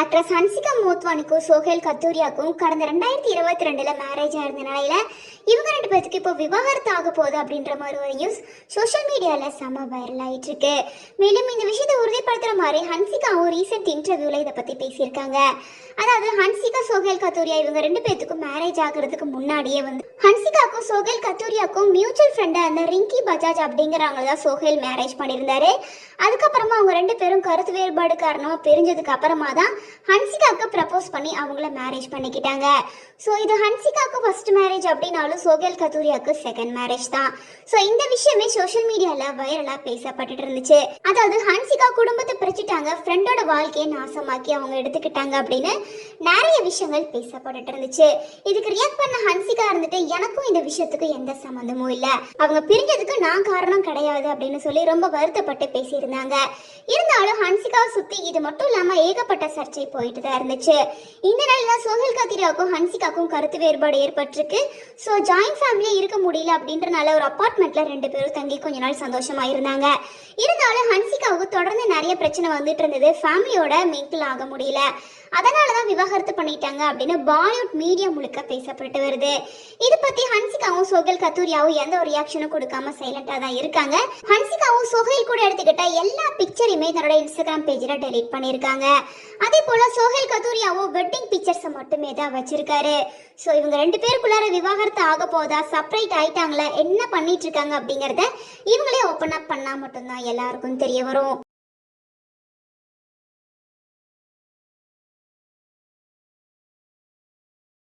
Actress Hansika மோத்வானிக்கும் சோஹேல் கத்தூரியாக்கும் கடந்த ரெண்டாயிரத்தி இருபத்தி ரெண்டுல மேரேஜ் ஆயிருந்த நிலையில இவங்க ரெண்டு பேர்த்துக்கு இப்போ விவாகரத்து ஆக போகுது அப்படின்ற மாதிரி ஒரு நியூஸ் சோஷியல் மீடியால செம வைரல் ஆயிட்டு இருக்கு மேலும் இந்த விஷயத்தை உறுதிப்படுத்துற மாதிரி ஹன்சிகாவும் ரீசெண்ட் இன்டர்வியூல இதை பத்தி பேசியிருக்காங்க. அதாவது ஹன்சிகா சோஹேல் கத்தூரியா இவங்க ரெண்டு பேத்துக்கும் மேரேஜ் ஆகுறதுக்கு முன்னாடியே வந்து ஹன்சிகாக்கும் சோஹேல் கத்தூரியாக்கும் மியூச்சுவல் ஃப்ரெண்டா அந்த ரிங்கி பஜாஜ் அப்படிங்கிறவங்கள தான் சோஹேல் மேரேஜ் பண்ணியிருந்தாரு. அதுக்கப்புறமா அவங்க ரெண்டு பேரும் கருத்து வேறுபாடு காரணமா பிரிஞ்சதுக்கு அப்புறமா தான் ஹன்சிகாக்கு ப்ரப்போஸ் பண்ணி அவங்கள மேரேஜ் பண்ணிக்கிட்டாங்க. ஸோ இது ஹன்சிகாக்கு ஃபர்ஸ்ட் மேரேஜ் அப்படின்னாலும் சோகேல் கத்தூரியாக்கு செகண்ட் மேரேஜ் தான். ஸோ இந்த விஷயமே சோஷியல் மீடியாவில் வைரலாக பேசப்பட்டுட்டு இருந்துச்சு. அதாவது ஹன்சிகா குடும்பத்தை பிரிச்சுட்டாங்க ஃப்ரெண்டோட வாழ்க்கையை நாசமாக்கி அவங்க எடுத்துக்கிட்டாங்க அப்படின்னு நிறைய விஷயங்கள் பேசப்பட்டுட்டு இருந்துச்சு. இதுக்கு ரியாக்ட் பண்ண ஹன்சிகா இருந்துட்டு எனக்கும் இந்த விஷயத்துக்கு எந்த சம்மந்தமும் இல்லை. அவங்க பிரிஞ்சதுக்கு நான் காரணம் கிடையாது அப்படின்னு சொல்லி ரொம்ப வருத்தப்பட்டு பேசியிருந்தாங்க. இருந்தாலும் ஹன்சிகாவை சுத்தி இது மட்டும் இல்லாம ஏகப்பட்ட சர்ச்சை போயிட்டு தான் இருந்துச்சு. இந்த நிலையில சோஹில் கத்திராவுக்கும் ஹன்சிகாக்கும் கருத்து வேறுபாடு ஏற்பட்டிருக்கு. ஸோ ஜாயிண்ட் ஃபேமிலியா இருக்க முடியல அப்படின்றனால ஒரு அப்பார்ட்மெண்ட்ல ரெண்டு பேரும் தங்கி கொஞ்ச நாள் சந்தோஷமா இருந்தாங்க. இருந்தாலும் ஹன்சி தொடர்ந்து நிறைய பிரச்சனை வந்துட்டு இருந்தது. ஃபேமிலியோட மிங்கிள் ஆக முடியல. அதனால தான் விவாகரத்து பண்ணிட்டாங்க அப்படின்னு பாலிவுட் மீடியா முழுக்க பேசப்பட்டு வருது. இது பத்தி ஹன்சிகாவும் சோகல் கத்தூரியாவும் எந்த ஒரு ரியாக்ஷனும் கொடுக்காம சைலண்டா தான் இருக்காங்க. ஹன்சிகாவும் சோஹேல் கூட எடுத்துக்கிட்ட எல்லா பிக்சரையுமே தன்னோட இன்ஸ்டாகிராம் பேஜ்ல டெலீட் பண்ணியிருக்காங்க. அதே போல சோஹேல் கத்தூரியாவும் வெட்டிங் பிக்சர்ஸை மட்டுமே தான் வச்சிருக்காரு. ஸோ இவங்க ரெண்டு பேருக்குள்ளார விவாகரத்து ஆக போதா செப்பரேட் ஆயிட்டாங்களா என்ன பண்ணிட்டு இருக்காங்க அப்படிங்கறத இவங்களே ஓப்பன் அப் பண்ணா மட்டும்தான் எல்லாருக்கும் தெரிய வரும்.